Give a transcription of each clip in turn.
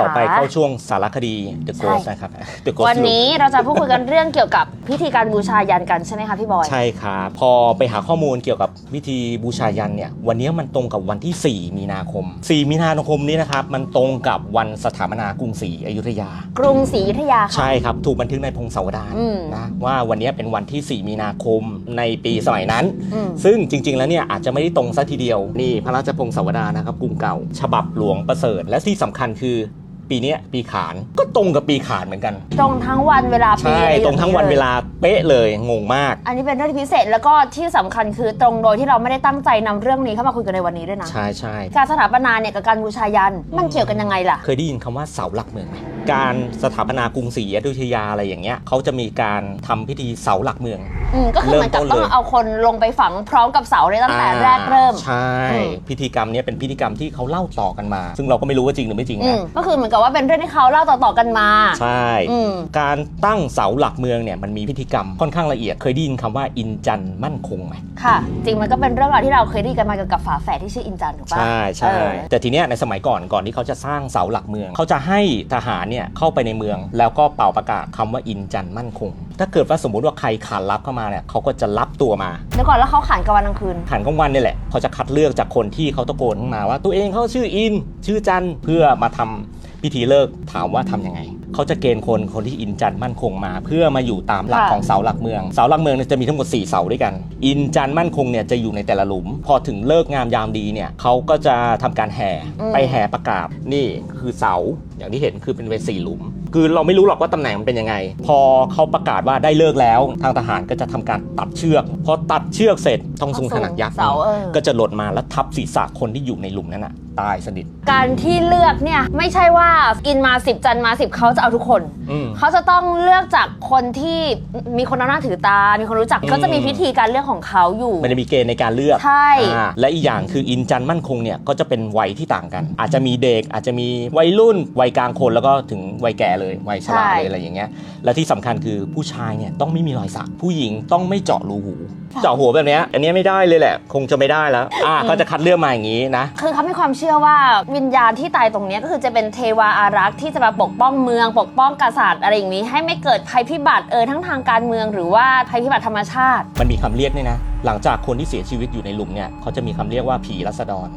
ต่อไปคะเข้าช่วงสารคดี The ใช่ Ghost นะครับ The Ghost วันนี้เราจะพูดคุยกันเรื่องเกี่ยวกับพิธีการบูชายันกันใช่ไหมคะพี่บอย ใช่ครับพอไปหาข้อมูลเกี่ยวกับวิธีบูชายันเนี่ยวันนี้มันตรงกับวันที่ 4 มีนาคม 4 มีนาคมนี้นะครับมันตรงกับวันสถาปนากรุงศรีอยุธยา กรุงศรีอยุธยาค่ะใช่ครับถูกบันทึกในพงศาวดารอืมนะว่าวันนี้เป็นวันที่ 4 มีนาคมในปีสมัยนั้นอืมซึ่งจริง ๆ แล้วเนี่ยอาจจะไม่ได้ตรงซะทีเดียวนี่พระราชพงศาวดารนะครับกรุงเก่า ฉบับหลวงประเสริฐและที่สำคัญคือ ปีเนี้ยปีขานก็ตรงกับปีขานเหมือนกัน ตรงทั้งวันเวลาปีใช่อะไรอย่าตรงทั้งวันลยเวลาเป๊ะเลยงงมาก อันนี้เป็นเรื่องที่พิเศษแล้วก็ที่สำคัญคือตรงโดยที่เราไม่ได้ตั้งใจนำเรื่องนี้เข้ามาคุยกันในวันนี้ด้วยนะ ใช่ใช่การสถาปนาเนี่ยกับการบูชายัน มันเกี่ยวกันยังไงล่ะ เคยได้ยินคำว่าเสาหลักเมืองไหมการสถาปนากรุงศรีอยุธยาอะไรอย่างเงี้ยเขาจะมีการทำพิธีเสาหลักเมือง อืมก็คือเหมือนกับเริ่มต้นต้องเลย เอาคนลงไปฝังพร้อมกับเสาเลยตั้งแต่แรกเริ่มอ่าใช่ อืม พิธีกรรมเนี้ยเป็นพิธีกรรมที่เขาเล่าต่อกันมา ซึ่งเราก็ไม่รู้ว่าจริงหรือไม่จริงอืนะ มก็คือเหมือนกับว่าเป็นเรื่องที่เขาเล่าต่อๆกันมา ใช่ อืม การตั้งเสาหลักเมืองเนี่ยมันมีพิธีกรรมค่อนข้างละเอียด เคยได้ยินคำว่าอินจันทร์มั่นคงไหม ค่ะ จริงมันก็เป็นเรื่องราวที่เราเคยได้ยินกันมาเกี่ยวกับฝาแฝดที่ชื่ออินจันทร์ถูกปะใช่ใช่เออแต่ทีเนี้ยในสมัยก่อนก่อนที่เขาจะสร้างเสาหลักเมือง เขาจะให้ทหารเนี่ยเข้าไปในเมือง แล้วก็เป่าประกาศคำว่าอินจันทร์มั่นคง ถ้าเกิดว่าสมมุติว่าใครขานรับเข้ามาเนี่ยเขาก็จะรับตัวมาเดี๋ยวก่อนแล้วเขาขานกลางวันกลางคืนหันกลางวันนี่แหละเขาจะคัดเลือกจากคนที่เขาตะโกนขึ้นมาว่า ตัวเองเขาชื่ออิน ชื่อจันเพื่อมาทำพิธีเลิกถามว่าทำยังไง เขาจะเกณฑ์คนคนที่อินจันมั่นคงมา เพื่อมาอยู่ตามหลักค่ะของเสาหลักเมือง เสาหลักเมืองเนี่ยจะมีทั้งหมด 4 เสาด้วยกัน อินจันมั่นคงเนี่ยจะอยู่ในแต่ละหลุม พอถึงเลิกงามยามดีเนี่ยเขาก็จะทำการแห่ไปแห่ประกาศนี่คือเสา อย่างที่เห็นคือเป็นเวทีหลุม คือเราไม่รู้หรอกว่าตำแหน่งมันเป็นยังไง พอเขาประกาศว่าได้เลิกแล้ว ทางทหารก็จะทำการตัดเชือกพอตัดเชือกเสร็จต้องทรงขนาดยักษ์เสาเออก็จะหล่นมาแล้วทับศีรษะคนที่อยู่ในหลุมนั้นน่ะตายสนิทการที่เลือกเนี่ยไม่ใช่ว่ากินมา10จันมา10เขาจะเอาทุกคนอืมเขาจะต้องเลือกจากคนที่มีคนเอาหน้าถือตา มีคนรู้จักอืมเขาจะมีพิธีการเลือกของเขาอยู่ มันจะมีเกณฑ์ในการเลือกใช่อ่าและอีกอย่างคืออินจันมั่นคงเนี่ยก็จะเป็นวัยที่ต่างกัน อาจจะมีเด็กอาจจะมีวัยรุ่นวัยกลางคนแล้วก็ถึงวัยแก่เลยวัยชราเลยอะไรอย่างเงี้ยและที่สำคัญคือผู้ชายเนี่ยต้องไม่มีรอยสักผู้หญิงต้องไม่เจาะรูหู เจาะหัวแบบเนี้ยอันเนี้ยไม่ได้เลยแหละ คงจะไม่ได้แล้วอ่าก็จะคัดเลือกมาอย่างนี้นะคือเขามีความเชื่อว่าวิญญาณที่ตายตรงเนี้ยก็คือจะเป็นเทวาอารักษ์ที่จะมาปกป้องเมือง ปกป้องกษัตริย์อะไรอย่างนี้ ให้ไม่เกิดภัยพิบัติเออทั้งทางการเมืองหรือว่าภัยพิบัติธรรมชาติ มันมีคำเรียกเนี่ยนะหลังจากคนที่เสียชีวิตอยู่ในหลุมเนี่ยเขาจะมีคำเรียกว่าผีรัษฎร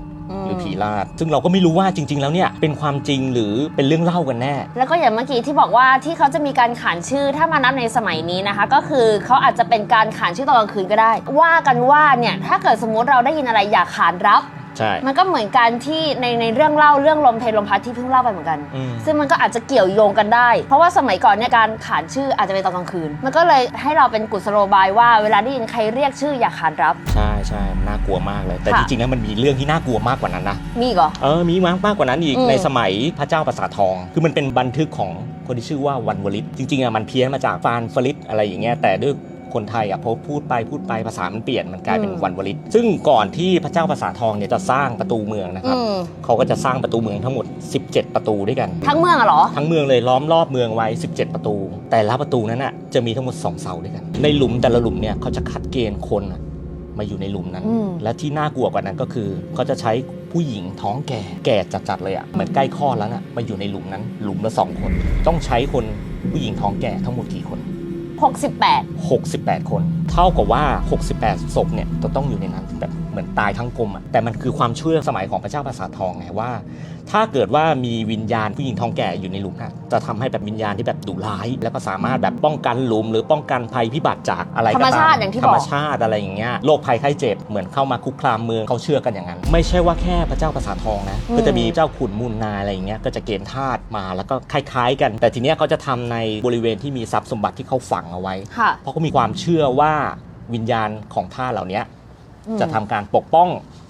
หรือผีลาดซึ่งเราก็ไม่รู้ว่าจริง ๆ แล้วเนี่ยเป็นความจริงหรือเป็นเรื่องเล่ากันแน่ แล้วก็อย่างเมื่อกี้ที่บอกว่าที่เขาจะมีการขานชื่อถ้ามานับในสมัยนี้นะคะ ก็คือเขาอาจจะเป็นการขานชื่อตอนกลางคืนก็ได้ ว่ากันว่าเนี่ยถ้าเกิดสมมุติเราได้ยินอะไรอยากขานรับ ใช่ มันก็เหมือนกันที่ในในเรื่องเล่าเรื่องลมเพลลมพัดที่เพิ่งเล่าไปเหมือนกัน อืม ซึ่งมันก็อาจจะเกี่ยวโยงกันได้ เพราะว่าสมัยก่อนเนี่ยการขานชื่ออาจจะเป็นตอนกลางคืน มันก็เลยให้เราเป็นกุศโลบายว่าเวลาได้ยินใครเรียกชื่ออย่าขานรับ ใช่ใช่น่ากลัวมากเลย แต่ค่ะ จริงๆแล้วมันมีเรื่องที่น่ากลัวมากกว่านั้นนะ มีอีกเหรอ เออ มีมากมากกว่านั้นอีก อืม ในสมัยพระเจ้าประสาททอง คือมันเป็นบันทึกของคนที่ชื่อว่าวันวลิต จริงๆอะมันเพี้ยนมาจากฟานฟลิตอะไรอย่างเงี้ย แต่ด้วย คนไทยอะพอพูดไปพูดไปภาษามันเปลี่ยนมันกลายเป็นอืมวันวลิต ซึ่งก่อนที่พระเจ้าประสาททองเนี่ยจะสร้างประตูเมืองนะครับอืมเขาก็จะสร้างประตูเมืองทั้งหมด 17 ประตูด้วยกัน ทั้งเมืองอะเหรอ ทั้งเมืองเลยล้อมรอบเมืองไว้ 17 ประตู แต่ละประตูนั้นน่ะจะมีทั้งหมด 2 เสาด้วยกัน ในหลุมแต่ละหลุมเนี่ยเขาจะคัดเกณฑ์คนน่ะมาอยู่ในหลุมนั้นอืมและที่น่ากลัวกว่านั้นก็คือเขาจะใช้ผู้หญิงท้องแก่แก่จัดๆเลยอะ่ะเหมือนใกล้คลอดแล้วน่ะมาอยู่ในหลุมนั้น หลุมละสองคน ต้องใช้คนผู้หญิงท้องแก่ทั้งหมดกี่คน 68 68 คน เท่ากับว่า 68ศพเนี่ยจะต้องอยู่ในนั้นแบบ เหมือนตายทั้งกลมอะแต่มันคือความเชื่อสมัยของพระเจ้าประสาททองไงว่า ถ้าเกิดว่ามีวิญญาณผู้หญิงท้องแก่อยู่ในหลุมนะจะทำให้แบบวิญญาณที่แบบดุร้าย แล้วก็สามารถแบบป้องกันหลุม หรือป้องกันภัยพิบัติจากอะไรก็ธรรมตามชาติอย่างที่ธรบรอมกชาติอะไรอย่างเงี้ยโรคภัยไข้เจ็บเหมือนเข้ามาคุกคามเมืองเขาเชื่อกันอย่างนั้น ไม่ใช่ว่าแค่พระเจ้าประสาททองนะอืมก็จะมีเจ้าขุนมูลนายอะไรอย่างเงี้ยก็จะเกณฑ์ทาสมาแล้วก็คล้ายๆ กัน แต่ทีเนี้ยเขาจะทำในบริเวณที่มีทรัพย์สมบัติที่เขาฝังเอาไว้ค่ะเพราะเขามีความเชื่อว่าวิญญาณของท่าสเหล่านี้อืม จะทำการปกป้อง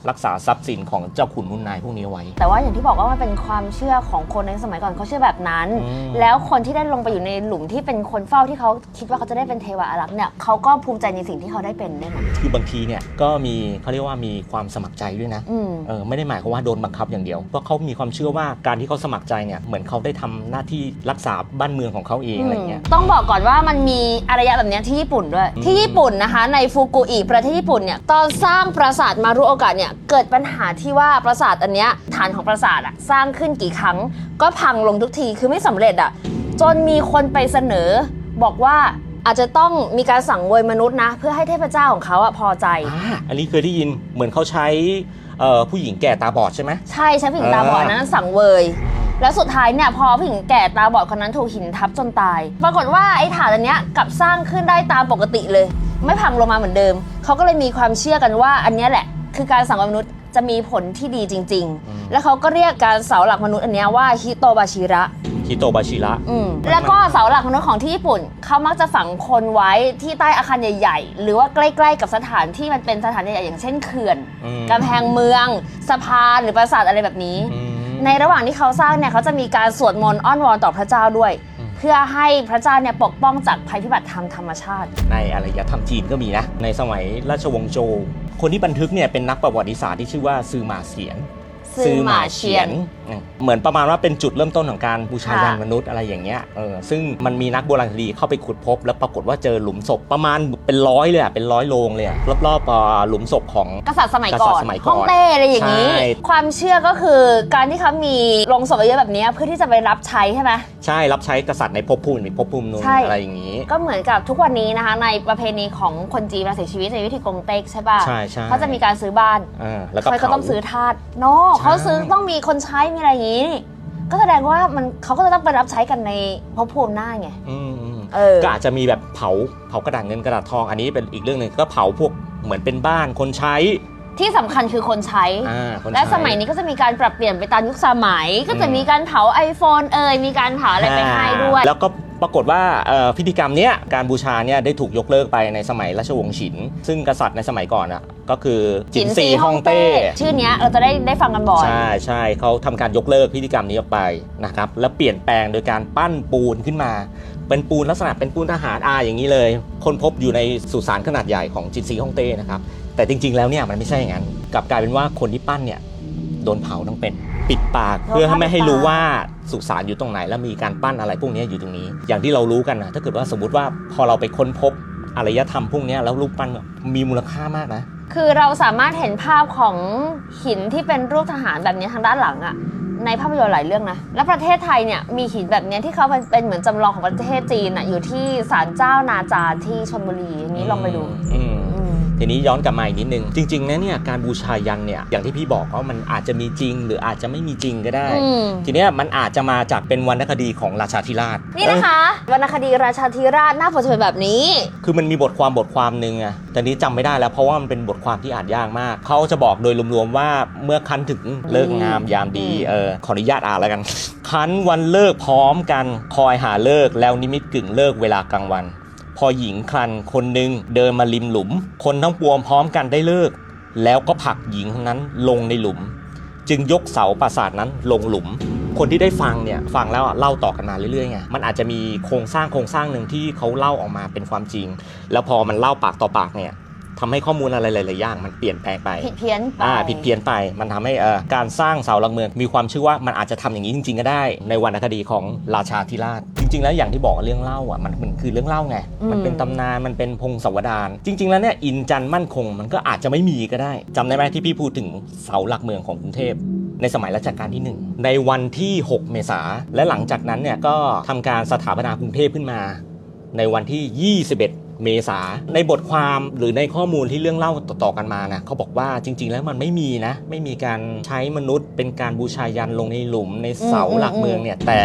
รักษาทรัพย์สินของเจ้าขุนมุนนายพวกนี้ไว้ แต่ว่าอย่างที่บอกว่ามันเป็นความเชื่อของคนในสมัยก่อนเขาเชื่อแบบนั้น อืม แล้วคนที่ได้ลงไปอยู่ในหลุมที่เป็นคนเฝ้าที่เขาคิดว่าเขาจะได้เป็นเทวาอารักษ์เนี่ยเขาก็ภูมิใจในสิ่งที่เขาได้เป็นด้วยนะคือบางทีเนี่ยก็มีเขาเรียกว่ามีความสมัครใจด้วยนะอืม เออไม่ได้หมายความว่าโดนบังคับอย่างเดียวเพราะเขามีความเชื่อว่าการที่เขาสมัครใจเนี่ยเหมือนเขาได้ทำหน้าที่รักษาบ้านเมืองของเขาเองอะไรเงี้ย ต้องบอกก่อนว่ามันมีอารยะแบบเนี้ยที่ญี่ปุ่นด้วย อืมที่ญี่ปุ่นนะคะ ในฟุกุอิประเทศญี่ปุ่นเนี่ยตอนสร้างปราสาทมารุโอกะเนี่ยเกิดปัญหาที่ว่าปราสาทอันเนี้ยฐานของปราสาทอะสร้างขึ้นกี่ครั้ง ก็พังลงทุกทีคือไม่สำเร็จอะจนมีคนไปเสนอ บอกว่าอาจจะต้องมีการสั่งเวยมนุษย์นะ เพื่อให้เทพเจ้าของเขาอะพอใจอ่าอันนี้เคยได้ยินเหมือนเขาใช้เอ่อผู้หญิงแก่ตาบอดใช่ไหมใช่ใช้ผู้หญิงตาบอดอ่านั้นสั่งเวยแล้วสุดท้ายเนี่ยพอผู้หญิงแก่ตาบอดคนนั้นถูกหินทับจนตาย ปรากฏว่าไอ้ฐานอันเนี้ยกลับสร้างขึ้นได้ตามปกติเลย ไม่พังลงมาเหมือนเดิม เขาก็เลยมีความเชื่อกันว่าอันเนี้ยแหละ คือการสั่งเวยมนุษย์จะมีผลที่ดีจริงๆแล้วเขาก็เรียกการเสาหลักมนุษย์อันเนี้ยว่าฮิโตบาชิระ ฮิโตบาชิระ อืมแล้วก็เสาหลักมนุษย์ของที่ญี่ปุ่น เขามักจะฝังคนไว้ที่ใต้อาคารใหญ่ ๆ หรือว่าใกล้ ๆ กับสถานที่มันเป็นสถานใหญ่ๆอย่างเช่นเขื่อนอืม กำแพงเมือง สะพานหรือปราสาทอะไรแบบนี้ อืม ในระหว่างที่เขาสร้างเนี่ยเขาจะมีการสวดมนต์อ้อนวอนต่อพระเจ้าด้วย อืม เพื่อให้พระเจ้าเนี่ยปกป้องจากภัยพิบัติทางธรรมชาติ ในอารยธรรมจีนก็มีนะ ในสมัยราชวงศ์โจว คนที่บันทึกเนี่ยเป็นนักประวัติศาสตร์ที่ชื่อว่าซือหมาเสียน ซือหมาเฉียน อืมเหมือนประมาณว่าเป็นจุดเริ่มต้นของการบูชายันค่ะ มนุษย์อะไรอย่างเงี้ยเออซึ่งมันมีนักโบราณคดีเข้าไปขุดพบ แล้วปรากฏว่าเจอหลุมศพประมาณเป็นร้อยเลยอะเป็นร้อยโลงเลยอะรอบๆอ่าหลุมศพของ กษัตริย์สมัยก่กษัอตรินย์สมัยก่อนฮ่องเต้อะไรอย่างนี้ ใช่ ความเชื่อก็คือการที่เขามีโรงศพเยอะๆแบบนี้เพื่อที่จะไปรับใช้ใช่ไหม ใช่รับใช้กษัตริย์ในภพภูมิในภพภูมินู้นใช่ อะไรอย่างนี้ ก็เหมือนกับทุกวันนี้นะคะ ในประเพณีของคนจีนเวลาเสียชีวิตในวิธีกงเต็กใช่ป่ะใช่ใช่เขาจะมีการซื้อบ้าน อ่าแล้วก็เขาก็เผาต้องซื้อทาสโนใช่เขาซื้อต้องมีคนใช้มีอะไรอย่างนี้ ก็แสดงว่ามันเขาก็จะต้องไปรับใช้กันในภพภูมิหน้าไงอืมอืมเออก็อาจจะมีแบบเผาเผากระดาษเงินกระดาษทองอันนี้เป็นอีกเรื่องหนึ่งก็เผาพวกเหมือนเป็นบ้านคนใช้ที่สำคัญคือคนใช้ อ่าคนใช้และสมัยนี้ก็จะมีการปรับเปลี่ยนไปตามยุคสมัย ก็จะอืมมีการเผา iPhone เอ่ยมีการเผาอะไรไปให้ด้วย แล้วก็ ปรากฏว่าเอ่อพิธีกรรมเนี้ยการบูชาเนี่ยได้ถูกยกเลิกไปในสมัยราชวงศ์ฉิน ซึ่งกษัตริย์ในสมัยก่อนอะก็คือจินซีฮ่องเต้ ชื่อเนี้ยเราจะได้ได้ฟังกันบ่อยใช่ใช่เขาทำการยกเลิกพิธีกรรมนี้ออกไปนะครับแล้วเปลี่ยนแปลงโดยการปั้นปูนขึ้นมา เป็นปูนลักษณะเป็นปูนทหารอาอย่างนี้เลย คนพบอยู่ในสุสานขนาดใหญ่ของจินซีฮ่องเต้นะครับแต่จริง ๆ แล้วเนี่ยมันไม่ใช่อย่างนั้นกลับกลายเป็นว่าคนที่ปั้นเนี่ย โดนเผาทั้งเป็น ปิดปากเพื่อให้ไม่ให้รู้ว่าสุสานอยู่ตรงไหน แล้วมีการปั้นอะไรพวกนี้อยู่ตรงนี้ อย่างที่เรารู้กันนะถ้าเกิดว่าสมมติว่าพอเราไปค้นพบอารยธรรมพวกนี้แล้วรูปปั้นมีมูลค่ามากนะ คือเราสามารถเห็นภาพของหินที่เป็นรูปทหารแบบนี้ทางด้านหลังอะในภาพยนตร์หลายเรื่องนะ และประเทศไทยเนี่ยมีหินแบบเนี้ยที่เขาเป็นเหมือนจำลองของประเทศจีนอะอยู่ที่ศาลเจ้านาจาที่ชลบุรีอย่างนี้ลองไปดูอืมอืม ทีนี้ย้อนกลับมาอีกนิดนึง จริงๆนะเนี่ยการบูชายันเนี่ยอย่างที่พี่บอกว่ามันอาจจะมีจริง หรืออาจจะไม่มีจริงก็ได้ อืม ทีเนี้ยมันอาจจะมาจากเป็นวรรณคดีของราชาธิราชนี่นะคะวรรณคดีราชาธิราชหน้าปกจะเป็นแบบนี้ คือมันมีบทความบทความหนึ่งอะแต่นี้จำไม่ได้แล้วเพราะว่ามันเป็นบทความที่อ่านยากมาก เขาจะบอกโดยรวมๆว่าเมื่อคันถึงเลิกงามยามดีอืม เออขออนุญาตอ่านแล้วกัน คันวันเลิกพร้อมกันคอยหาเลิกแล้วนิมิตกึ่งเลิกเวลากลางวัน พอหญิงคลันคนหนึ่งเดินมาริมหลุม คนทั้งปวงพร้อมกันได้เลิก แล้วก็ผลักหญิงนั้นลงในหลุม จึงยกเสาปราสาทนั้นลงหลุม คนที่ได้ฟังเนี่ยฟังแล้วอะเล่าต่อกันมาเรื่อยๆไงมันอาจจะมีโครงสร้างโครงสร้างหนึ่งที่เขาเล่าออกมาเป็นความจริง แล้วพอมันเล่าปากต่อปากเนี่ย ทำให้ข้อมูลอะไรหลายๆอย่างมันเปลี่ยนแปลงไปผิดเพี้ยนไปอ่าผิดเพี้ยนไปมันทำให้เอ่อการสร้างเสาหลักเมืองมีความเชื่อว่ามันอาจจะทำอย่างนี้จริง ๆ ก็ได้ ในวรรณคดีของราชาธิราช จริง ๆ แล้วอย่างที่บอกเรื่องเล่าอะมันมันคือเรื่องเล่าไงอืมมันเป็นตำนานมันเป็นพงศาวดารจริง ๆ แล้วเนี่ยอินจันทร์มั่นคงมันก็อาจจะไม่มีก็ได้จำได้ไหมที่พี่พูดถึงเสาหลักเมืองของกรุงเทพในสมัยรัชกาลที่ 1 ในวันที่ 6 เมษาและหลังจากนั้นเนี่ยก็ทำการสถาปนากรุงเทพขึ้นมา ในวันที่ 21 เมษาในบทความหรือในข้อมูลที่เรื่องเล่าต่อๆกันมานะเขาบอกว่าจริง ๆ แล้วมันไม่มีนะ ไม่มีการใช้มนุษย์ เป็นการบูชายันลงในหลุมในเสาอืมหลักเมืองเนี่ยแต่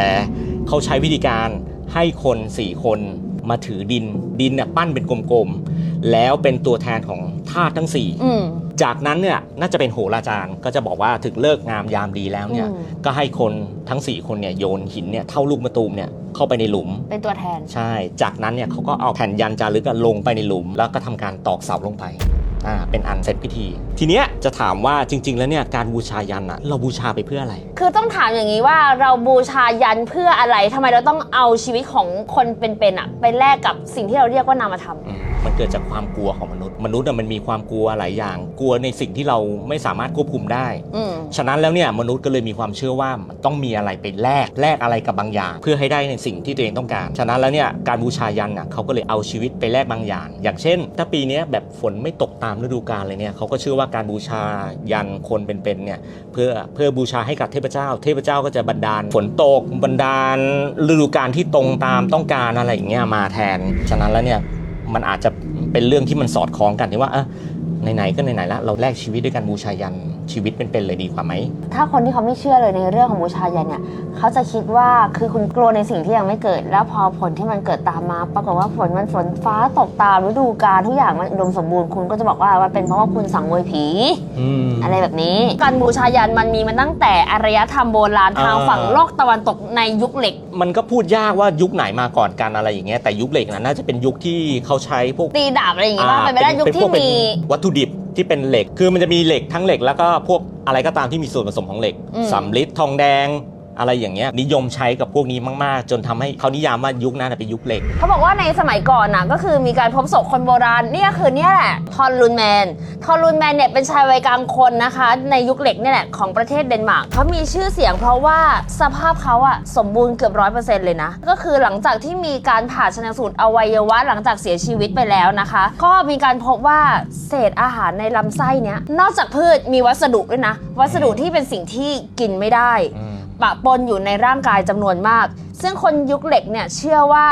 เขาใช้วิธีการให้คน4คนมาถือดินดินเนี่ยปั้นเป็นกลมๆแล้วเป็นตัวแทนของธาตุทั้ง4อืม จากนั้นเนี่ยน่าจะเป็นโหราจารย์ก็จะบอกว่าถึงเลิกงามยามดีแล้วเนี่ยอืม ก็ให้คนทั้ง 4 คนเนี่ยโยนหินเนี่ยเท่าลูกมะตูมเนี่ยเข้าไปในหลุม เป็นตัวแทน ใช่ จากนั้นเนี่ยเขาก็เอาแผ่นยันจารึกอะลงไปในหลุม แล้วก็ทำการตอกเสาลงไป อ่า เป็นอันเสร็จพิธี ทีเนี้ยจะถามว่าจริง ๆ แล้วเนี่ยการบูชายันอะเราบูชาไปเพื่ออะไร คือต้องถามอย่างนี้ว่าเราบูชายันเพื่ออะไรทำไมเราต้องเอาชีวิตของคนเป็นๆอะไปแลกกับสิ่งที่เราเรียกว่านามธรรมอืมมันเกิดจากความกลัวของมนุษย์ มนุษย์อะมันมีความกลัวหลายอย่าง กลัวในสิ่งที่เราไม่สามารถควบคุมได้อืมฉะนั้นแล้วเนี่ยมนุษย์ก็เลยมีความเชื่อว่ามันต้องมีอะไรไปแลกแลกอะไรกับบางอย่าง เพื่อให้ได้ในสิ่งที่ตัวเองต้องการ ฉะนั้นแล้วเนี่ยการบูชายันน่ะเขาก็เลยเอาชีวิตไปแลกบางอย่าง อย่างเช่น ถ้าปีเนี้ยแบบฝนไม่ตกตามฤดูกาลเลยเนี่ยเขาก็เชื่อว่าการบูชายันคนเป็นๆเนี่ยเพื่อเพื่อบูชาให้กับเทพเจ้า เทพเจ้าก็จะบันดาล ฝนตกบันดาลฤดูกาลที่ตรงตามต้องการอะไรอย่างเงี้ยมาแทน ฉะนั้นแล้วเนี่ย มันอาจจะเป็นเรื่องที่มันสอดคล้องกันที่ว่าเออไหนๆก็ไหนๆละเราแลกชีวิตด้วยการบูชายัน ชีวิตเป็นๆเลยดีกว่าไหม ถ้าคนที่เขาไม่เชื่อเลยในเรื่องของบูชายันเนี่ยเขาจะคิดว่าคือคุณกลัวในสิ่งที่ยังไม่เกิด แล้วพอผลที่มันเกิดตามมา ปรากฏว่าฝนมันฝนฟ้าตกตามฤดูกาลทุกอย่างมันอุดมสมบูรณ์คุณก็จะบอกว่ามันเป็นเพราะว่าคุณสังเวยผีอืมอะไรแบบนี้ การบูชายันมันมีมาตั้งแต่อารยธรรมโบราณทางอ่าฝั่งโลกตะวันตกในยุคเหล็ก มันก็พูดยากว่ายุคไหนมาก่อนกันอะไรอย่างเงี้ยแต่ยุคเหล็กนะน่าจะเป็นยุคที่เขาใช้พวกตีดาบอะไรอย่างงี้ว่าอ่าเป็นไปได้ยุคเป็นที่พวกเป็นมีวัตถุดิบ ที่เป็นเหล็ก คือมันจะมีเหล็กทั้งเหล็กแล้วก็พวกอะไรก็ตามที่มีส่วนผสมของเหล็กอืม สำริดทองแดง อะไรอย่างเงี้ยนิยมใช้กับพวกนี้มากๆ จนทำให้เขานิยามว่ายุคนั้นนะเป็นยุคเหล็ก เขาบอกว่าในสมัยก่อนน่ะก็คือมีการพบศพคนโบราณเนี่ยคือเนี่ยแหละทอนลุนแมนทอนลุนแมนเนี่ยเป็นชายวัยกลางคนนะคะ ในยุคเหล็กเนี่ยแหละของประเทศเดนมาร์กเขามีชื่อเสียงเพราะว่าสภาพเขาอะสมบูรณ์เกือบร้อยเปอร์เซ็นต์เลยนะ ก็คือหลังจากที่มีการผ่าชนสูตรอวัยวะหลังจากเสียชีวิตไปแล้วนะคะ ก็มีการพบว่าเศษอาหารในลำไส้เนี้ยนอกจากพืชมีวัสดุด้วยนะ วัสดุที่เป็นสิ่งที่กินไม่ได้ ปะปนอยู่ในร่างกายจำนวนมาก ซึ่งคนยุคเหล็กเนี่ยเชื่อว่า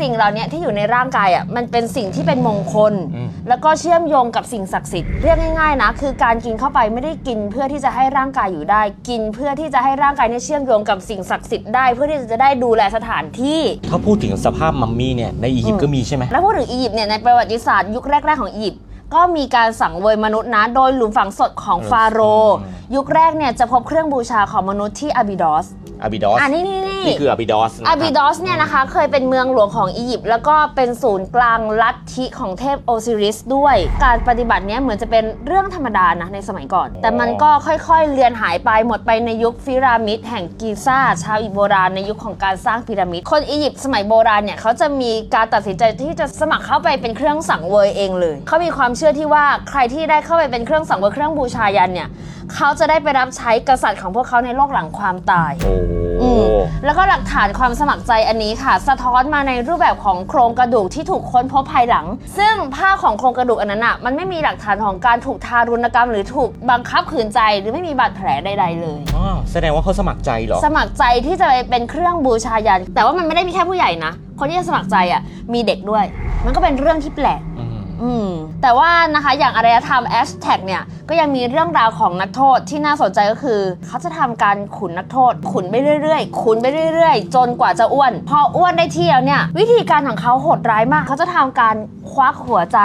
สิ่งเหล่านี้ที่อยู่ในร่างกายอะมันเป็นสิ่งที่เป็นมงคลอืมแล้วก็เชื่อมโยงกับสิ่งศักดิ์สิทธิ์เรียกง่ายๆนะคือการกินเข้าไปไม่ได้กินเพื่อที่จะให้ร่างกายอยู่ได้ กินเพื่อที่จะให้ร่างกายเนี่ยเชื่อมโยงกับสิ่งศักดิ์สิทธิ์ได้เพื่อที่จะได้ดูแลสถานที่ถ้าพูดถึงสภาพมัมมี่เนี่ยในอียิปต์ก็มีใช่ไหมแล้วพูดถึงอียิปต์เนี่ยในประวัติศาสตร์ยุคแรกๆของอียิปต์ ก็มีการสังเวยมนุษย์นะ โดยหลุมฝังศพของเออฟาโรห์อืมยุคแรกเนี่ยจะพบเครื่องบูชาของมนุษย์ที่อาบิดอส อาบิดอสอ่านี่นี่นี่นี่คืออาบิดอสอาบิดอสเนี่ยนะคะ เคยเป็นเมืองหลวงของอียิปต์แล้วก็เป็นศูนย์กลางลัทธิของเทพโอซิริสด้วย การปฏิบัติเนี้ยเหมือนจะเป็นเรื่องธรรมดานะในสมัยก่อน แต่มันก็ค่อยๆเลือนหายไปหมดไปในยุคฟิรามิดแห่งกีซ่า ชาวอียิปต์โบราณในยุคของการสร้างพีระมิดคนอียิปต์สมัยโบราณเนี่ยเขาจะมีการตัดสินใจที่จะสมัครเข้าไปเป็นเครื่องสังเวยเองเลยเขามีความเชื่อที่ว่าใครที่ได้เข้าไปเป็นเครื่องสังเวยเครื่องบูชายันเนี่ย เขาจะได้ไปรับใช้กษัตริย์ของพวกเขาในโลกหลังความตาย โอ้อืมแล้วก็หลักฐานความสมัครใจอันนี้ค่ะ สะท้อนมาในรูปแบบของโครงกระดูกที่ถูกค้นพบภายหลัง ซึ่งผ้าของโครงกระดูกอันนั้นอะมันไม่มีหลักฐานของการถูกทารุณกรรม หรือถูกบังคับขืนใจหรือไม่มีบาดแผลใดๆเลยอ๋อแสดงว่าเขาสมัครใจเหรอ สมัครใจที่จะไปเป็นเครื่องบูชายันแต่ว่ามันไม่ได้มีแค่ผู้ใหญ่นะ คนที่จะสมัครใจอะมีเด็กด้วย มันก็เป็นเรื่องที่แปลก อืม อืมแต่ว่านะคะอย่างอารยธรรมแอชแท็กเนี่ยก็ยังมีเรื่องราวของนักโทษที่น่าสนใจก็คือ เขาจะทำการขุนนักโทษ ขุนไปเรื่อยๆ ขุนไปเรื่อยๆ จนกว่าจะอ้วน พออ้วนได้ที่แล้วเนี่ยวิธีการของเขาโหดร้ายมาก เขาจะทำการควักหัวใจ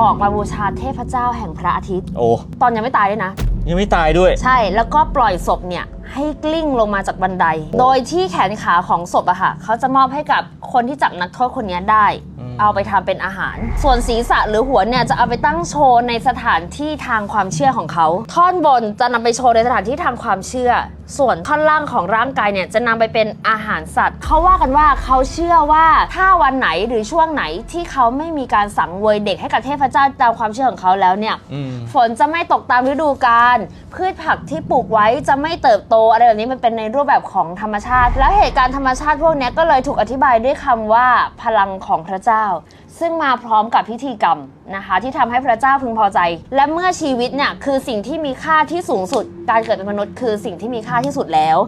ออกมาบูชาเทพเจ้าแห่งพระอาทิตย์ โอ้ตอนยังไม่ตายด้วยนะ ยังไม่ตายด้วย ใช่แล้วก็ปล่อยศพเนี่ยให้กลิ้งลงมาจากบันได โดยที่แขนขาของศพอะค่ะเขาจะมอบให้กับคนที่จับนักโทษคนนี้ได้อืม เอาไปทำเป็นอาหาร ส่วนศีรษะหรือหัวเนี่ยจะเอาไปตั้งโชว์ในสถานที่ทางความเชื่อของเขา ท่อนบนจะนำไปโชว์ในสถานที่ทางความเชื่อ ส่วนท่อนล่างของร่างกายเนี่ยจะนำไปเป็นอาหารสัตว์ เขาว่ากันว่าเขาเชื่อว่าถ้าวันไหนหรือช่วงไหนที่เขาไม่มีการสังเวยเด็กให้กับเทพเจ้าตามความเชื่อของเขาแล้วเนี่ยอืมฝนจะไม่ตกตามฤดูกาลพืชผักที่ปลูกไว้จะไม่เติบโตอะไรแบบนี้มันเป็นในรูปแบบของธรรมชาติ แล้วเหตุการณ์ธรรมชาติพวกเนี้ยก็เลยถูกอธิบายด้วยคำว่าพลังของพระเจ้าซึ่งมาพร้อมกับพิธีกรรมนะคะ ที่ทำให้พระเจ้าพึงพอใจ และเมื่อชีวิตเนี่ยคือสิ่งที่มีค่าที่สูงสุด การเกิดเป็นมนุษย์คือสิ่งที่มีค่าที่สุดแล้ว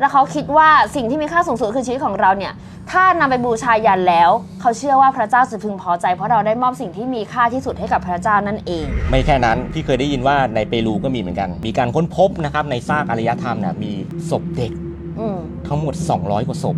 แล้วเขาคิดว่าสิ่งที่มีค่าสูงสุดคือชีวิตของเราเนี่ยถ้านำไปบูชายันแล้ว เขาเชื่อว่าพระเจ้าจะพึงพอใจ เพราะเราได้มอบสิ่งที่มีค่าที่สุดให้กับพระเจ้านั่นเอง ไม่แค่นั้นพี่เคยได้ยินว่าในเปรูก็มีเหมือนกัน มีการค้นพบนะครับในซากอารยธรรมเนี่ยมีศพเด็ก ทั้งหมด 200 กว่าศพ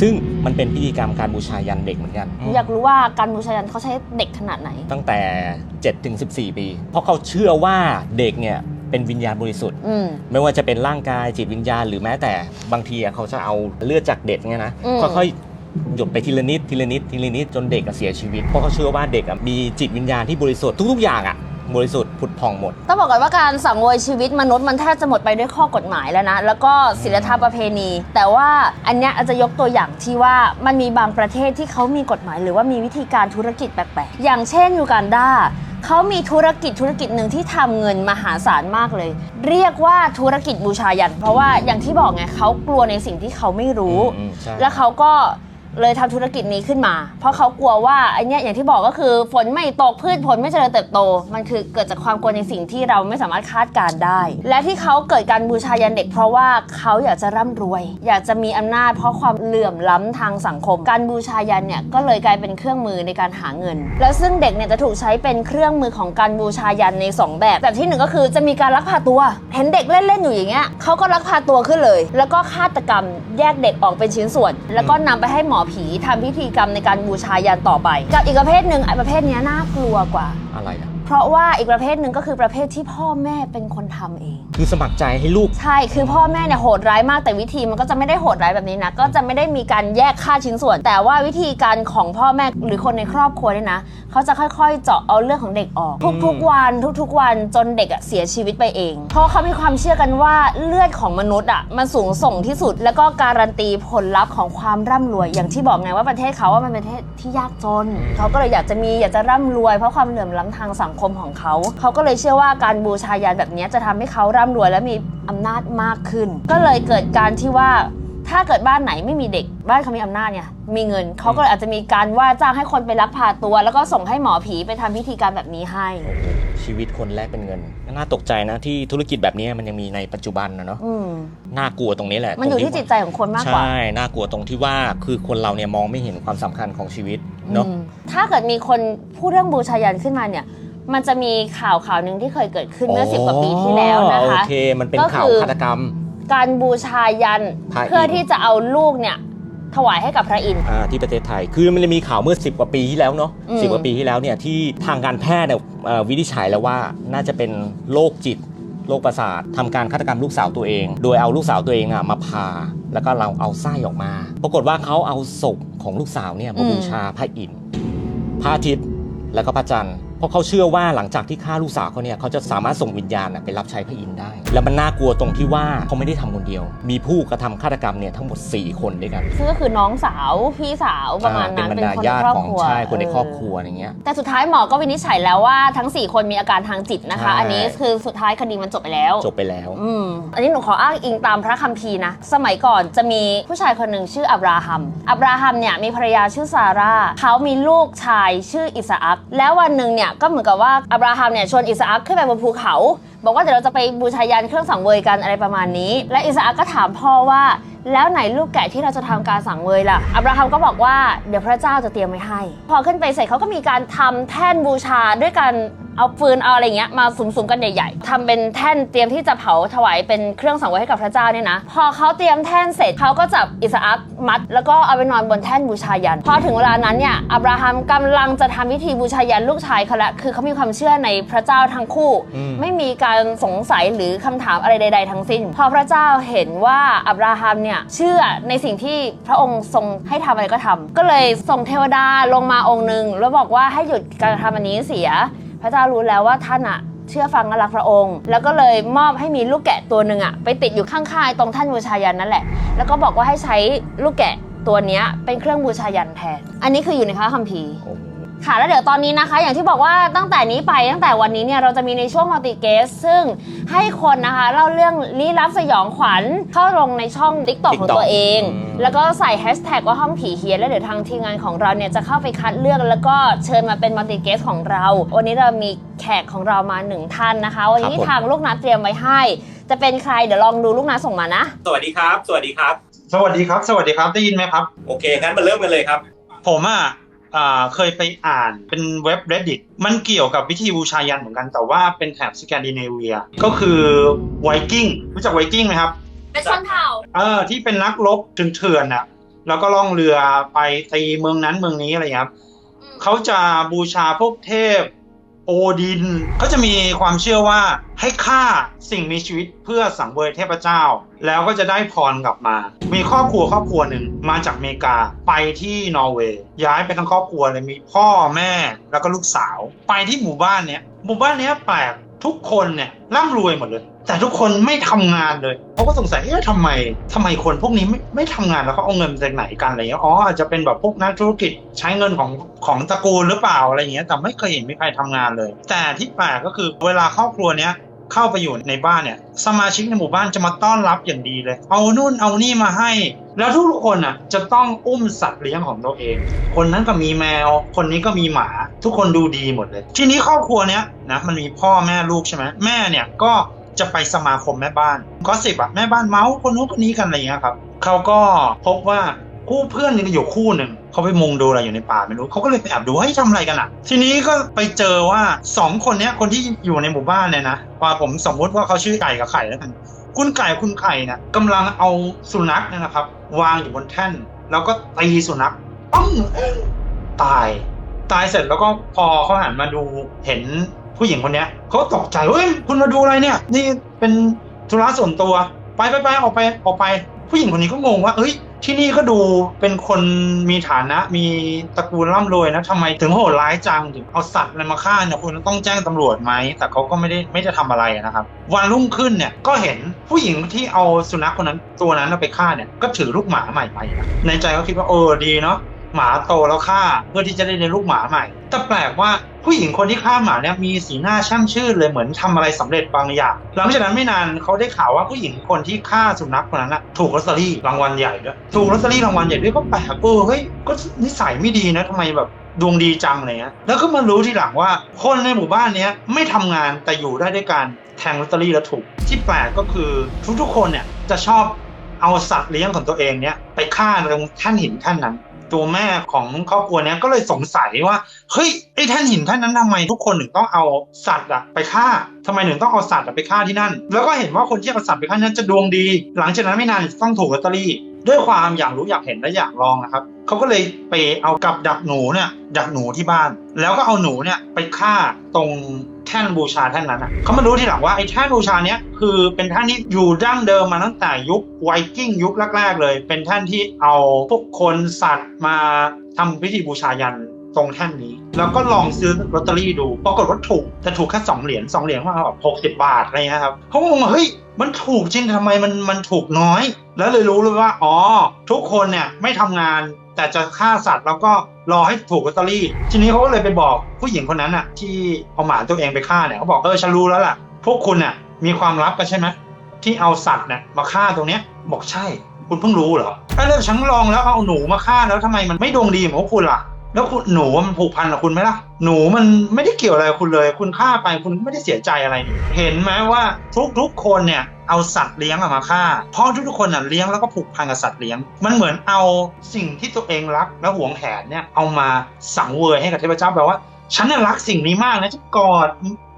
ซึ่งมันเป็นพิธีกรรมการบูชายันเด็กเหมือนกัน อยากรู้ว่าการบูชายันเขาใช้เด็กขนาดไหน ตั้งแต่ 7 ถึง 14 ปี เพราะเขาเชื่อว่าเด็กเนี่ยเป็นวิญญาณบริสุทธิ์อืมไม่ว่าจะเป็นร่างกายจิตวิญญาณ หรือแม้แต่บางทีอะเขาจะเอาเลือดจากเด็กเนี่ยนะอืมค่อยๆหยดไปทีละนิดทีละนิดทีละนิดจนเด็กอะเสียชีวิตเพราะเขาเชื่อว่าเด็กอะมีจิตวิญญาณที่บริสุทธิ์ทุกๆอย่างอะ บริสุทธิ์ผุดผ่องหมด ต้องบอกก่อนว่าการสังเวยชีวิตมนุษย์มันแทบจะหมดไปด้วยข้อกฎหมายแล้วนะ แล้วก็ศีลธรรมประเพณี แต่ว่าอันเนี้ยอาจจะยกตัวอย่างที่ว่ามันมีบางประเทศที่เขามีกฎหมาย หรือว่ามีวิธีการธุรกิจแปลกๆ อย่างเช่นยูกันดาเขามีธุรกิจธุรกิจหนึ่งที่ทำเงินมหาศาลมากเลย เรียกว่าธุรกิจบูชายัน เพราะว่าอย่างที่บอกไงเขากลัวในสิ่งที่เขาไม่รู้ อืมใช่ แล้วเขาก็ เลยทำธุรกิจนี้ขึ้นมา เพราะเขากลัวว่าไอเนี้ยอย่างที่บอกก็คือฝนไม่ตกพืชผลไม่เจริญเติบโต มันคือเกิดจากความกลัวในสิ่งที่เราไม่สามารถคาดการได้ และที่เขาเกิดการบูชายันเด็ก เพราะว่าเขาอยากจะร่ำรวย อยากจะมีอำนาจ เพราะความเหลื่อมล้ำทางสังคม การบูชายันเนี่ยก็เลยกลายเป็นเครื่องมือในการหาเงิน แล้วซึ่งเด็กเนี่ยจะถูกใช้เป็นเครื่องมือของการบูชายันในสองแบบ แบบที่หนึ่งก็คือจะมีการลักพาตัว เห็นเด็กเล่นๆอยู่อย่างเงี้ยเขาก็ลักพาตัวขึ้นเลย แล้วก็ฆาตกรรมแยกเด็กออกเป็นชิ้นส่วน แล้วก็นำไปให้หมอผีทำพิธีกรรมในการบูชายันต่อไป กับอีกประเภทหนึ่งไอ้ประเภทเนี้ยน่ากลัวกว่า อะไรอะ เพราะว่าอีกประเภทหนึ่งก็คือประเภทที่พ่อแม่เป็นคนทำเอง คือสมัครใจให้ลูก ใช่ คือพ่อแม่เนี่ยโหดร้ายมากแต่วิธีมันก็จะไม่ได้โหดร้ายแบบนี้นะ ก็จะไม่ได้มีการแยกค่าชิ้นส่วน แต่ว่าวิธีการของพ่อแม่หรือคนในครอบครัวเนี่ยนะ เขาจะค่อยๆ เจาะเอาเรื่องของเด็กออก ทุกๆวันทุกๆวันจนเด็กอะเสียชีวิตไปเอง เพราะเขามีความเชื่อกันว่าเลือดของมนุษย์อะมันสูงส่งที่สุด แล้วก็การันตีผลลัพธ์ของความร่ำรวย อย่างที่บอกไงว่าประเทศเขาว่ามันเป็นประเทศที่ยากจน เขาก็เลยอยากจะมีอยากจะร่ำรวยเพราะความเหลื่อมล้ำทางสังคมของเขา เขาก็เลยเชื่อว่าการบูชายันแบบนี้จะทำให้เขาร่ำรวยและมีอำนาจมากขึ้น ก็เลยเกิดการที่ว่าถ้าเกิดบ้านไหนไม่มีเด็กบ้านเขามีอำนาจเนี่ยมีเงินเขาก็เลยอาจจะมีการว่าจ้างให้คนไปลักพาตัว แล้วก็ส่งให้หมอผีไปทำพิธีการแบบนี้ให้ ชีวิตคนแลกเป็นเงิน น่าตกใจนะที่ธุรกิจแบบนี้มันยังมีในปัจจุบันนะเนาะอืมน่ากลัวตรงนี้แหละ มันอยู่ตรงที่จิตใจของคนมากกว่า ใช่ น่ากลัวตรงที่ว่าคือคนเราเนี่ยมองไม่เห็นความสำคัญของชีวิตเนาะอืมถ้าเกิดมีคนพูดเรื่องบูชายันขึ้นมาเนี่ย มันจะมีข่าวข่าวหนึ่งที่เคยเกิดขึ้นเมื่อสิบกว่าปีที่แล้วนะโอคะเค มันเป็นก็ข่าวคือฆาตกรรม การบูชายันพระอินทร์เพื่อที่จะเอาลูกเนี่ยถวายให้กับพระอินทร์อ่าที่ประเทศไทย คือมันจะมีข่าวเมื่อ 10 กว่าปีที่แล้วเนาะอืมสิกว่าปีที่แล้วเนี่ยที่ทางการแพทย์เนี่ยเอ่อวินิจฉัยแล้วว่าน่าจะเป็นโรคจิตโรคประสาททำการฆาตกรรมลูกสาวตัวเอง โดยเอาลูกสาวตัวเองอะมาผ่าแล้วก็เราเอาไส้ออกมา ปรากฏว่าเขาเอาศพของลูกสาวเนี่ยมาบูชาพระอินทร์พระอาทิตย์แล้วก็พระจันทร์ เพราะเขาเชื่อว่าหลังจากที่ฆ่าลูกสาวเขาเนี่ยเขาจะสามารถส่งวิญญาณน่ะไปรับใช้พระอินทร์ได้ แล้วมันน่ากลัวตรงที่ว่าเขาไม่ได้ทำคนเดียว มีผู้กระทำฆาตกรรมเนี่ยทั้งหมด 4 คนด้วยกันซึ่งก็คือน้องสาวพี่สาวประมาณนั้นอ่เป็นบรรคนดาในญาติครอบของครัวใช่คนในเครอบครัวอย่างเงี้ย แต่สุดท้ายหมอก็วินิจฉัยแล้วว่าทั้ง 4 คนมีอาการทางจิตนะคะ ใช่ อันนี้คือสุดท้ายคดีมันจบไปแล้ว จบไปแล้ว อืม อันนี้หนูขออ้างอิงตามพระคัมภีร์นะ สมัยก่อนจะมีผู้ชายคนหนึ่งชื่ออับราฮัม อับราฮัมเนี่ยมีภรรยาชื่อซาร่า เขามีลูกชายชื่ออิสอักแล้ววันหนึ่งเนี่ยก็เหมือนกับว่าอับราฮัมเนี่ยชวนอิสอัคขึ้นไปบนภูเขาบอกว่าเดี๋ยวเราจะไปบูชายันเครื่องสังเวยกันอะไรประมาณนี้ และอิสอักก็ถามพ่อว่า แล้วไหนลูกแกะที่เราจะทำการสังเวยล่ะ อับราฮัมก็บอกว่าเดี๋ยวพระเจ้าจะเตรียมไว้ให้ พอขึ้นไปเสร็จเขาก็มีการทำแท่นบูชาด้วยการเอาฟืนเอาอะไรเงี้ยมาสุมๆกันใหญ่ๆทำเป็นแท่นเตรียมที่จะเผาถวายเป็นเครื่องสังเวยให้กับพระเจ้าเนี่ยนะ พอเขาเตรียมแท่นเสร็จเขาก็จับอิสอักมัด แล้วก็เอาไปนอนบนแท่นบูชายัน พอถึงเวลานั้นเนี่ยอับราฮัมกำลังจะทำพิธีบูชายันลูกชายเขาละคือเขามีความเชื่อในพระเจ้าทั้งคู่อืมไม่มีการสงสัยหรือคำถามอะไรใด ๆ ทั้งสิ้น พอพระเจ้าเห็นว่าอับราฮัมเนี่ยเชื่อในสิ่งที่พระองค์ทรงให้ทำอะไรก็ทำก็เลยส่งเทวดาลงมาองค์หนึ่งแล้วบอกว่าให้หยุดการทำอันนี้เสีย พระเจ้ารู้แล้วว่าท่านอะเชื่อฟังและรักพระองค์ แล้วก็เลยมอบให้มีลูกแกะตัวหนึ่งอะไปติดอยู่ข้างๆตรงท่านบูชายันนั่นแหละ แล้วก็บอกว่าให้ใช้ลูกแกะตัวนี้เป็นเครื่องบูชายันแทน อันนี้คืออยู่ในพระคัมภีร์ ค่ะแล้วเดี๋ยวตอนนี้นะคะ อย่างที่บอกว่าตั้งแต่นี้ไปตั้งแต่วันนี้เนี่ยเราจะมีในช่วงมัลติเกสซึ่งให้คนนะคะเล่าเรื่องลี้ลับสยองขวัญเข้าลงในช่อง t ิ k t o k ของ TikTok ตัวเองอืมแล้วก็ใส่แฮชแท็กว่าห้องผีเฮียนแล้วเดี๋ยวทางทีมงานของเราเนี่ยจะเข้าไปคัดเลือกแล้วก็เชิญมาเป็นมัลติเกสของเรา วันนี้เรามีแขกของเรามาหนึ่งท่านนะคะ วันนี้ทางลูกนัดเตรียมไว้ให้ จะเป็นใครเดี๋ยวลองดูลูกนัดส่งมานะ สวัสดีครับ สวัสดีครับ สวัสดีครับ สวัสดีครับได้ยินไหมครับ โอเคงั้นมาเริ่มกันเลยครับ ผมอะอ่า เคยไปอ่านเป็นเว็บ reddit มันเกี่ยวกับวิธีบูชายันเหมือนกันแต่ว่าเป็นแถบสแกนดิเนเวีย ก็คือไวกิ้งรู้จักไวกิ้งไหมครับ เป็นชนเผ่าเออที่เป็นนักรบเถื่อนๆอะแล้วก็ล่องเรือไปตีเมืองนั้นเมืองนี้อะไรอย่างเงี้ยครับเขาจะบูชาพวกเทพ โอดินเขาจะมีความเชื่อว่าให้ฆ่าสิ่งมีชีวิตเพื่อสังเวยเทพเจ้า แล้วก็จะได้พรกลับมา มีครอบครัวครอบครัวหนึ่งมาจากอเมริกาไปที่นอร์เวย์ย้ายไปทั้งครอบครัวเลยมีพ่อแม่แล้วก็ลูกสาว ไปที่หมู่บ้านเนี้ยหมู่บ้านเนี้ยแปลกทุกคนเนี่ยร่ำรวยหมดเลย แต่ทุกคนไม่ทำงานเลยเขาก็สงสัยเอ๊ะทำไมทำไมคนพวกนี้ไม่ไม่ทำงานแล้วเขาเอาเงินมาจากไหนกันอะไรเงี้ยอ๋ออาจจะเป็นแบบพวกนักธุรกิจใช้เงินของของตระกูลหรือเปล่าอะไรเงี้ยแต่ไม่เคยเห็นมีใครทำงานเลย แต่ที่แปลกก็คือเวลาครอบครัวเนี้ยเข้าไปอยู่ในบ้านเนี่ยสมาชิกในหมู่บ้านจะมาต้อนรับอย่างดีเลย เอานู่นเอานี่มาให้ แล้วทุกคนอะจะต้องอุ้มสัตว์เลี้ยงของตัวเอง คนนั้นก็มีแมว คนนี้ก็มีหมา ทุกคนดูดีหมดเลย ทีนี้ครอบครัวเนี้ยนะมันมีพ่อแม่ลูกใช่ไหมแม่เนี่ยก็ จะไปสมาคมแม่บ้านก็สิบอะแม่บ้านเมาส์คนนู้นคนนี้กันอะไรอย่างเงี้ยครับเขาก็พบว่าคู่เพื่อนนี่อยู่คู่หนึ่งเขาไปมุงดูอะไรอยู่ในป่าไม่รู้เขาก็เลยไปแอบดูเฮ้ทำอะไรกันอะทีนี้ก็ไปเจอว่าสองคนเนี้ยคนที่อยู่ในหมู่บ้านเนี่ยนะว่าผมสมมติว่าเขาชื่อไก่กับไข่แล้วกันคุณไก่คุณไข่เนี่ยกำลังเอาสุนัขเนี่ยนะครับ วางอยู่บนแท่น แล้วก็ตีสุนัขปั้งตาย ตายเสร็จแล้วก็พอเขาหันมาดูเห็น ผู้หญิงคนเนี้ยเขาตกใจเฮ้ยคุณมาดูอะไรเนี่ย นี่เป็นธุระส่วนตัว ไปไปไปออกไปออกไป ผู้หญิงคนนี้ก็งงว่าเอ้ยที่นี่ก็ดูเป็นคนมีฐานะ มีตระกูลร่ำรวยนะทำไมถึงโหดร้ายจังถึงเอาสัตว์อะไรมาฆ่าเนี่ยคุณต้องแจ้งตำรวจไหม แต่เขาก็ไม่ได้ไม่ได้ทำอะไรนะครับ วันรุ่งขึ้นเนี่ยก็เห็นผู้หญิงที่เอาสุนัขคนนั้นตัวนั้นเอาไปฆ่าเนี่ยก็ถือลูกหมาใหม่ไปในใจก็คิดว่าเออดีเนาะ หมาโตแล้วฆ่าเพื่อที่จะได้เลี้ยงลูกหมาใหม่ แต่แปลกว่าผู้หญิงคนที่ฆ่าหมาเนี่ยมีสีหน้าช่ำชื่นเลยเหมือนทำอะไรสำเร็จบางอย่าง หลังจากนั้นไม่นานเขาได้ข่าวว่าผู้หญิงคนที่ฆ่าสุนัขคนนั้นนะถูกลอตเตอรี่รางวัลใหญ่ด้วยถูกลอตเตอรี่รางวัลใหญ่ด้วยก็แปลกเออเฮ้ยก็นิสัยไม่ดีนะทำไมแบบดวงดีจังอะไรเงี้ยแล้วก็มารู้ทีหลังว่าคนในหมู่บ้านเนี้ยไม่ทำงานแต่อยู่ได้ด้วยการแทงลอตเตอรี่แล้วถูก ที่แปลกก็คือทุกๆคนเนี่ยจะชอบเอาสัตว์เลี้ยงของตัวเองเนี่ยไปฆ่าตรงท่านหินท่านนั้น ตัวแม่ของครอบครัวนี้ก็เลยสงสัยว่าเฮ้ยไอ้แท่านหินแท่านนั้นทำไมทุกคนถึงต้องเอาสัตว์อะไปฆ่าทำไมถึงต้องเอาสัตว์อะไปฆ่าที่นั่น แล้วก็เห็นว่าคนที่เอาสัตว์ไปฆ่านั้นจะดวงดี หลังจากนั้นไม่นานต้องถูกลอตเตอรี่ ด้วยความอยากรู้อยากเห็นและอยากลองนะครับเขาก็เลยไปเอากับดักหนูเนี่ยดักหนูที่บ้าน แล้วก็เอาหนูเนี่ยไปฆ่าตรงแท่นบูชาแท่นนั้นอะเขามารู้ทีหลังว่าไอ้แท่นบูชาเนี้ยคือเป็นแท่นที่อยู่ดั้งเดิมมาตั้งแต่ยุคไวกิ้งยุคแรกๆเลย เป็นแท่นที่เอาพวกคนสัตว์มาทำพิธีบูชายัน งแท่นนี้ แล้วก็ลองซื้อลอตเตอรี่ดู ปรากฏว่าถูก แต่ถูกแค่สองเหรียญสองเหรียญว่าแบบหกสิบบาทอะไรเงี้ยครับเขาก็งงว่าเฮ้ยมันถูกจริงทำไมมันมันถูกน้อย แล้วเลยรู้เลยว่า อ๋อ ทุกคนเนี่ยไม่ทำงานแต่จะฆ่าสัตว์แล้วก็รอให้ถูกลอตเตอรี่ ทีนี้เขาก็เลยไปบอกผู้หญิงคนนั้นอะที่เอาหมาตัวเองไปฆ่าเนี่ยเขาบอกเออฉันรู้แล้วล่ะ พวกคุณเนี่ยมีความลับกันใช่ไหมที่เอาสัตว์เนี่ยมาฆ่าตรงเนี้ยบอกใช่ คุณเพิ่งรู้เหรอไอ้เรื่องฉันลองแล้วเอาหนูมาฆ่าแล้วทำไมมันไม่ดวงดีเหมือนพวกคุณล่ะ แล้วคุณหนูมันผูกพันกับคุณไหมล่ะ หนูมันไม่ได้เกี่ยวอะไรคุณเลย คุณฆ่าไปคุณไม่ได้เสียใจอะไร เห็นไหมว่าทุกทุกๆคนเนี่ยเอาสัตว์เลี้ยงอะมาฆ่า เพราะทุกๆคนน่ะเลี้ยงแล้วก็ผูกพันกับสัตว์เลี้ยง มันเหมือนเอาสิ่งที่ตัวเองรักและหวงแหนเนี่ยเอามาสังเวยให้กับเทพเจ้าแปลว่าฉันน่ะรักสิ่งนี้มากนะฉันกอด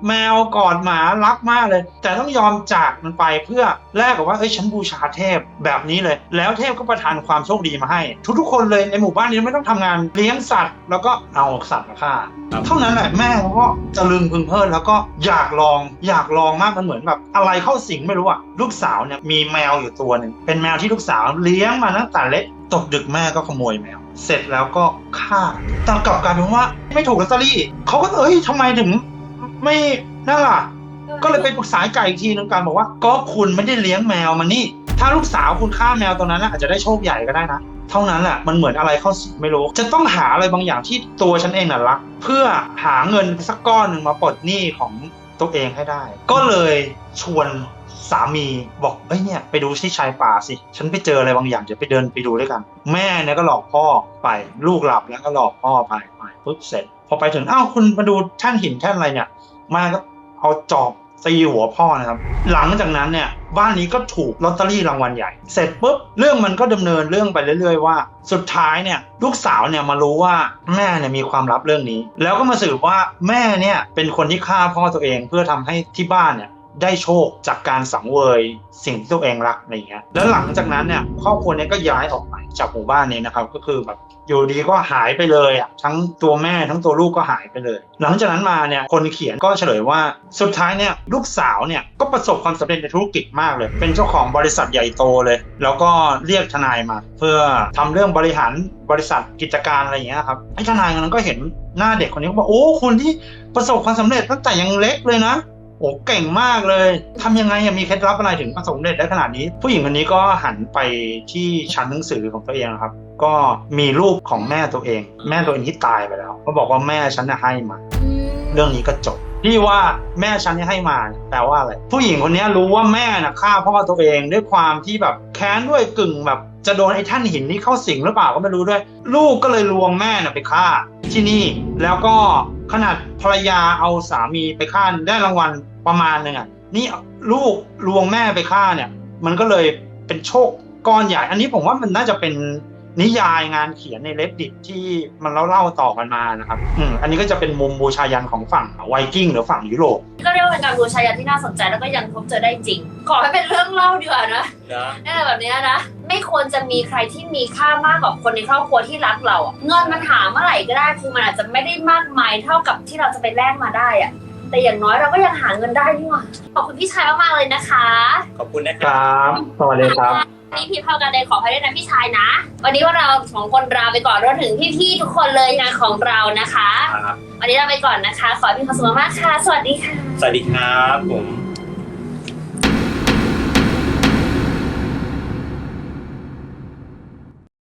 แมวกอดหมารักมากเลย แต่ต้องยอมจากมันไปเพื่อแลกกับว่าเอ้ยฉันบูชาเทพแบบนี้เลย แล้วเทพก็ประทานความโชคดีมาให้ ทุกๆคนเลยในหมู่บ้านนี้ไม่ต้องทำงานเลี้ยงสัตว์ แล้วก็เอาสัตว์มาฆ่าครับเท่านั้นแหละแม่เขาก็จะลึงพึงเพลินแล้วก็อยากลองอยากลองมากมันเหมือนแบบอะไรเข้าสิงไม่รู้อะลูกสาวเนี่ยมีแมวอยู่ตัวหนึ่งเป็นแมวที่ลูกสาวเลี้ยงมาตั้งแต่เล็กตกดึกแม่ก็ขโมยแมว เสร็จแล้วก็ฆ่าแต่กลับกลายเป็นว่าไม่ถูกลอตเตอรี่เขาก็เอ้ยทำไมถึง ไม่นั่นล่ะ ก็เลยไปปรึกษาไก่อีกทีนึงกันบอกว่า ก็คุณไม่ได้เลี้ยงแมวมันนี่ ถ้าลูกสาวคุณฆ่าแมวตัวนั้นน่ะอาจจะได้โชคใหญ่ก็ได้นะเท่านั้นแหละมันเหมือนอะไรเข้าสิงไม่รู้ จะต้องหาอะไรบางอย่างที่ตัวฉันเองน่ะรัก เพื่อหาเงินสักก้อนหนึ่งมาปลดหนี้ของตัวเองให้ได้ ก็เลยชวนสามีบอกเอ้ยเนี่ยไปดูที่ชายป่าสิ ฉันไปเจออะไรบางอย่างเดี๋ยวไปเดินไปดูด้วยกัน แม่เนี่ยก็หลอกพ่อไป ลูกหลับแล้วก็หลอกพ่อไปไปปุ๊บเสร็จ พอไปถึงอ้าวคุณมาดูแท่นหินแท่นอะไรเนี่ย มาก็เอาจอบตีหัวพ่อนะครับ หลังจากนั้นเนี่ยบ้านนี้ก็ถูกลอตเตอรี่รางวัลใหญ่ เสร็จปุ๊บเรื่องมันก็ดำเนินเรื่องไปเรื่อย ๆ ว่า สุดท้ายเนี่ยลูกสาวเนี่ยมารู้ว่าแม่เนี่ยมีความลับเรื่องนี้ แล้วก็มาสืบว่าแม่เนี่ยเป็นคนที่ฆ่าพ่อตัวเองเพื่อทำให้ที่บ้านเนี่ย ได้โชคจากการสังเวยสิ่งที่ตัวเองรักอะไรเงี้ย แล้วหลังจากนั้นเนี่ยครอบครัวเนี้ก็ย้ายออกไปจากหมู่บ้านนี้นะครับ ก็คือแบบอยู่ดีก็หายไปเลยอะทั้งตัวแม่ทั้งตัวลูกก็หายไปเลย หลังจากนั้นมาเนี่ยคนเขียนก็เฉลยว่าสุดท้ายเนี่ยลูกสาวเนี่ยก็ประสบความสำเร็จในธุรกิจมากเลย เป็นเจ้าของบริษัทใหญ่โตเลย แล้วก็เรียกทนายมา เพื่อทำเรื่องบริหารบริษัทกิจการอะไรอย่างเงี้ยครับไอ้ทนายคนนั้นก็เห็นหน้าเด็กคนนี้ก็บอกโอ้คนที่ประสบความสำเร็จตั้งแต่ยังเล็กเลยนะ โอ้เก่งมากเลยทำยังไงมีเคล็ดลับอะไรถึงประสบเร็จได้ขนาดนี้ ผู้หญิงคนนี้ก็หันไปที่ชั้นหนังสือของตัวเองครับ ก็มีรูปของแม่ตัวเอง แม่ตัวเองที่ตายไปแล้ว ก็บอกว่าแม่ฉันน่ะให้มา เรื่องนี้ก็จบพี่ว่าแม่ฉันที่ให้มาแปลว่าอะไร ผู้หญิงคนนี้รู้ว่าแม่น่ะฆ่าพ่อตัวเองด้วยความที่แบบแค้นด้วยกึ่งแบบ จะโดนไอ้ท่านหินนี้เข้าสิงหรือเปล่าก็ไม่รู้ด้วย ลูกก็เลยลวงแม่น่ะไปฆ่าที่นี่ แล้วก็ขนาดภรรยาเอาสามีไปฆ่าได้รางวัล ประมาณหนึ่งอะนี่ลูกลวงแม่ไปฆ่าเนี่ย มันก็เลยเป็นโชคก้อนใหญ่ อันนี้ผมว่ามันน่าจะเป็นนิยายงานเขียนในเลดดิตที่มันเล่าเล่าๆต่อกันมานะครับ อืมอันนี้ก็จะเป็นมุมบูชายันของฝั่งไวกิ้งหรือฝั่งยุโรป ก็เรียกว่าเป็นการบูชายันที่น่าสนใจแล้วก็ยังพบเจอได้จริง ขอให้เป็นเรื่องเล่าดีกว่านะนะนี่แบบเนี้ยนะ ไม่ควรจะมีใครที่มีค่ามากกว่าคนในครอบครัวที่รักเราอะเงินมันหาเมื่อไหร่ก็ได้คือมันอาจจะไม่ได้มากมายเท่ากับที่เราจะไปแลกมาได้อะ แต่อย่างน้อยเราก็ยังหาเงินได้นี่หว่าขอบคุณพี่ชายมากๆเลยนะคะขอบคุณนะคครับรับ สวัสดีครับนี่พี่เท่ากันเลยขออภัยด้วยนะพี่ชายนะ วันนี้ว่าเราสองคนลาไปก่อนรวมถึงพี่ๆทุกคนเลยงานของเรานะคะวันนี้ลาไปก่อนนะคะ ขอให้มีความสุขมากๆค่ะ สวัสดีค่ะ สวัสดีครับผม